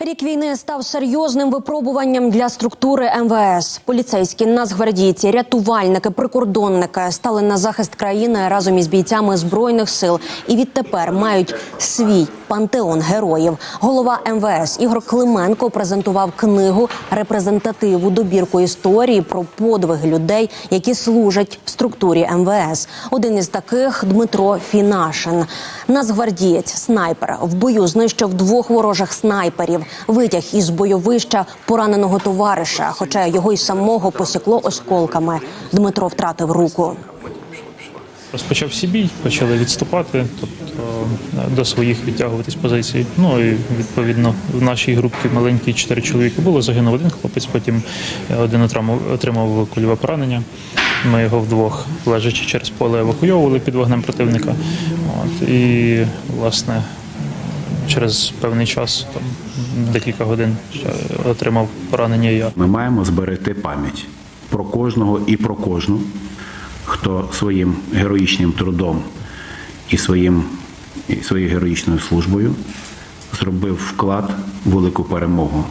Рік війни став серйозним випробуванням для структури МВС. Поліцейські, нацгвардійці, рятувальники, прикордонники стали на захист країни разом із бійцями збройних сил і відтепер мають свій пантеон героїв. Голова МВС Ігор Клименко презентував книгу репрезентативу добірку історії про подвиги людей, які служать в структурі МВС. Один із таких Дмитро Фінашин. Нацгвардієць, снайпер в бою знищив двох ворожих снайперів. Витяг із бойовища пораненого товариша, хоча його й самого посікло осколками. Дмитро втратив руку. Розпочався бій, почали відступати, тобто е, до своїх відтягуватись позицій. Ну і відповідно в нашій групі маленькій чотири чоловіки було. Загинув один хлопець, потім е, один отримав кульове поранення. Ми його вдвох, лежачи через поле, евакуйовували під вогнем противника. От, і власне через певний час, там декілька годин, отримав поранення я. Ми маємо зберегти пам'ять про кожного і про кожну, хто своїм героїчним трудом і своїм і своєю героїчною службою зробив вклад в велику перемогу.